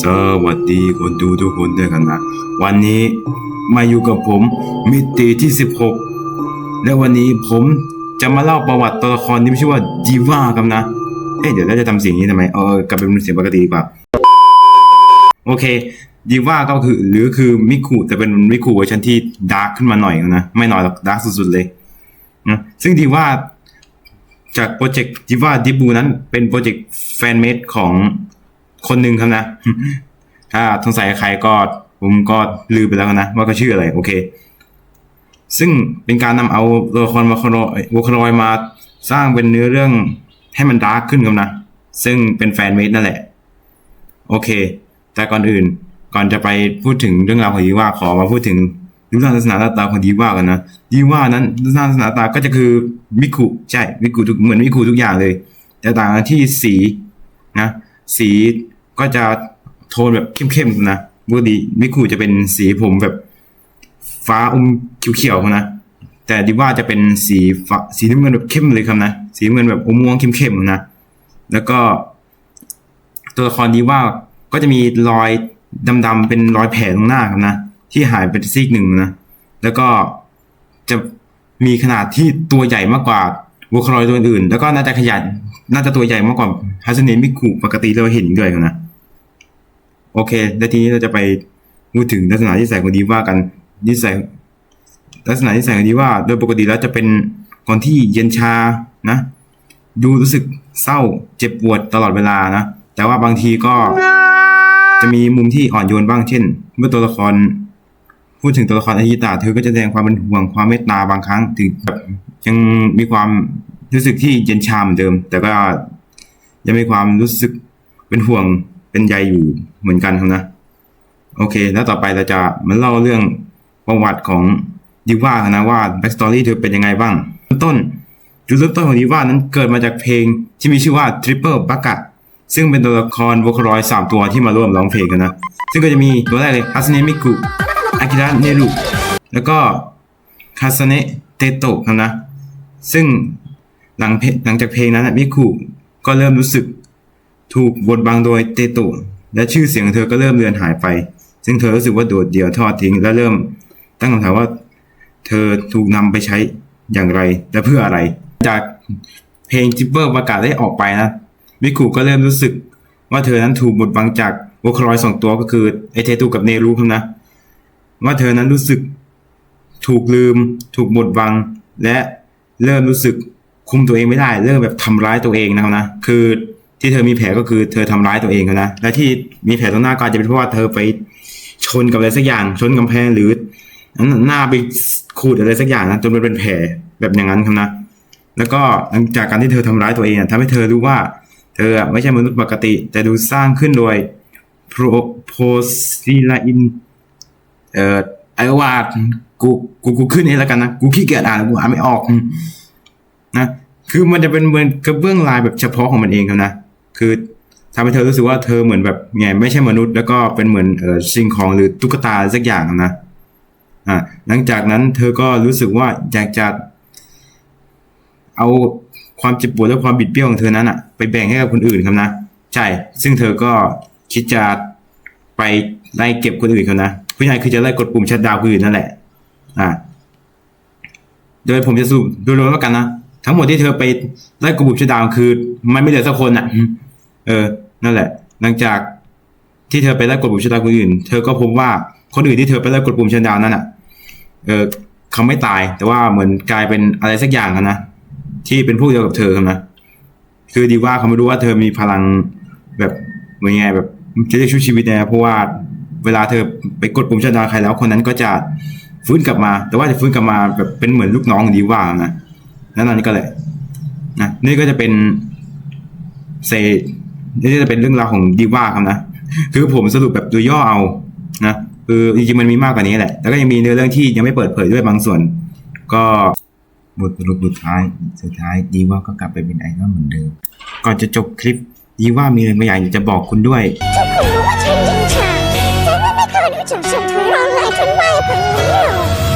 สวัสดีคนดูทุกคนด้วยกันนะ วันนี้มาอยู่กับผมมิติที่ 16 และวันนี้ผมจะมาเล่าประวัติตัวละครที่มีชื่อว่าดีว่ากันนะ เอ๊ะเดี๋ยวเราจะทำเสียงนี้ทำไมเออกลับเป็นเสียงปกติดีกว่า โอเคดีว่าก็คือหรือคือมิคุแต่เป็นมิคุเวอร์ชันที่ดาร์กขึ้นมาหน่อยนะไม่หน่อยหรอกดาร์กสุดๆเลยนะซึ่งดีว่าจากโปรเจกต์ดิว่าดิบูนั้นเป็นโปรเจกต์แฟนเมดของ คนหนึ่งครับนะ ถ้าสงสัยใครก็ผมก็ลืมไปแล้วนะ ว่าก็ชื่ออะไร โอเค ซึ่งเป็นการนำเอาตัวละครวาคารอยวาคารอยมาสร้างเป็นเนื้อเรื่องให้มันดาร์กขึ้นครับนะ ซึ่งเป็นแฟนเมดนั่นแหละ โอเค แต่ก่อนอื่นก่อนจะไปพูดถึงเรื่องราวของดีว่าขอมาพูดถึงรูปร่างลักษณะหน้าตาของดีว่ากันนะดีว่านั้นรูปร่างลักษณะหน้าตาก็จะคือมิคุใช่มิคุทุกเหมือนมิคุทุกอย่างเลย แต่ต่างกันที่สีนะ สี ก็จะโทนแบบเข้มๆนะปกติมิคุจะเป็นสีผมแบบฟ้าอมเขียวๆนะแต่ดิว่าจะเป็นสีฟ้าสีน้ำเงินแบบเข้มเลยครับนะสีน้ำเงินแบบอมม่วงเข้มๆนะแล้วก็ ตัวละครดีว่าก็จะมีรอยดำๆเป็นรอยแผลตรงหน้าครับนะที่หายไปซีกหนึ่งนะแล้วก็จะมีขนาดที่ตัวใหญ่มากกว่าวัวครอยตัวอื่น แล้วก็น่าจะขยันน่าจะตัวใหญ่มากกว่าฮัสเนมิคุปกติเราเห็นด้วยนะ โอเค แล้วทีนี้เราจะไปพูดถึงลักษณะที่ใส่ของดีว่ากันนิสัยลักษณะที่ใส่ของดีว่า โดยปกติแล้วจะเป็นคนที่เย็นชานะ ดูรู้สึกเศร้าเจ็บปวดตลอดเวลานะ แต่ว่าบางทีก็จะมีมุมที่อ่อนโยนบ้างเช่น เมื่อตัวละคร พูดถึงตัวละครอายิตาเธอก็จะแสดงความเป็นห่วงความเมตตาบางครั้งถึงแบบยังมีความรู้สึกที่เย็นชาเหมือนเดิม แต่ก็ยังมีความรู้สึกเป็นห่วง เป็นใยอยู่เหมือนกันครับนะ โอเค แล้วต่อไปเราจะมาเล่าเรื่องประวัติของดิว่ากันนะว่าแบ็กสตอรี่เธอเป็นยังไงบ้างเริ่มต้นจุดเริ่มต้นของดิว่านั้นเกิดมาจากเพลงที่มีชื่อว่า Triple b u c k e t ซึ่งเป็นตัวละครวอครอยสามตัวที่มาร่วมร้องเพลงกันนะ ซึ่งก็จะมีตัวแรกเลยอาสเนมิกุอากิระเนรุแล้วก็คาสเนะเตโตะครับนะ ซึ่งหลังหลังจากเพลงนั้นมิคุก็เริ่มรู้สึก ถูกบดบังโดยเตโตะและชื่อเสียงของเธอก็เริ่มเลือนหายไป ซึ่งเธอรู้สึกว่าโดดเดี่ยวทอดทิ้งและเริ่ม ตั้งคำถามว่า เธอถูกนำไปใช้อย่างไรและเพื่ออะไร จากเพลงจิปเปอร์ประกาศได้ออกไปนะมิคุก็เริ่มรู้สึกว่าเธอนั้นถูกบดบังจากวอครอยสองตัวก็คือไอเทตุกับเนรูครับนะว่าเธอนั้นรู้สึกถูกลืม ถูกบดบัง และเริ่มรู้สึกคุมตัวเองไม่ได้ เริ่มแบบทำร้ายตัวเองนะครับนะ คือ ที่เธอมีแผลก็คือเธอทำร้ายตัวเองครับนะ และที่มีแผลตรงหน้าก็อาจจะเป็นเพราะว่าเธอไปชนกับอะไรสักอย่าง ชนกำแพงหรือหน้าไปขูดอะไรสักอย่างนะจนมันเป็นแผลแบบอย่างนั้นครับนะ แล้วก็หลังจากการที่เธอทำร้ายตัวเองอะทำให้เธอรู้ว่า เธอไม่ใช่มนุษย์ปกติ แต่ดูสร้างขึ้นโดยโพรโพซิลาอินเอ่อไอว่ากูกูกูขึ้นเองแล้วกันนะกูขี้เกียจอ่านกูอ่านไม่ออกนะคือมันจะเป็นเหมือนกระเบื้องลายแบบเฉพาะของมันเองครับนะ คือทำให้เธอรู้สึกว่าเธอเหมือนแบบไงไม่ใช่มนุษย์แล้วก็เป็นเหมือนเออสิ่งของหรือตุ๊กตาสักอย่างนะอ่าหลังจากนั้นเธอก็รู้สึกว่าอยากจะเอาความเจ็บปวดและความบิดเบี้ยวของเธอนั้นอะไปแบ่งให้กับคนอื่นครับนะใช่ซึ่งเธอก็คิดจะไปไล่เก็บคนอื่นเขานะผู้ชายคือจะไล่กดปุ่มชัดดาวคนอื่นนั่นแหละ อ่า โดยผมจะสรุปโดยรวมแล้วกันนะทั้งหมดที่เธอไปไล่กดปุ่มชัดดาวคือ มันไม่เหลือสักคนอะ เออ นั่นแหละ หลังจากที่เธอไปไล่กดปุ่มชัดดาวคนอื่น เธอก็พบว่าคนอื่นที่เธอไปไล่กดปุ่มชัดดาวนั่นอะ เออเขาไม่ตาย แต่ว่าเหมือนกลายเป็นอะไรสักอย่างกันนะที่เป็นพวกเดียวกับเธอครับนะคือดีว่าเขาไม่รู้ว่าเธอมีพลังแบบเหมือนไงแบบจะเรียกชุดชีวิตนะเพราะว่าเวลาเธอไปกดปุ่มชัดดาวใครแล้วคนนั้นก็จะฟื้นกลับมา แต่ว่าจะฟื้นกลับมาแบบเป็นเหมือนลูกน้องดีว่านะนั่นนั่นก็เลยนะนี่ก็จะเป็นเซ นี่จะเป็นเรื่องราวของดีว่าครับนะคือผมสรุปแบบโดยย่อเอานะคือจริงๆมันมีมากกว่านี้แหละแล้วก็ยังมีเนื้อเรื่องที่ยังไม่เปิดเผยด้วยบางส่วน ก็บทสรุปสุดท้ายสุดท้ายดีว่าก็กลับไปเป็นไอดอลเหมือนเดิม ก่อนจะจบคลิปดีว่ามีอะไรบางอย่างอยากจะบอกคุณด้วยเจ้าคงรู้ว่าฉันยิงฉันแต่ว่าไม่เคยรู้จักฉันถึงร้องไห้จนไม่คนนี้หรอก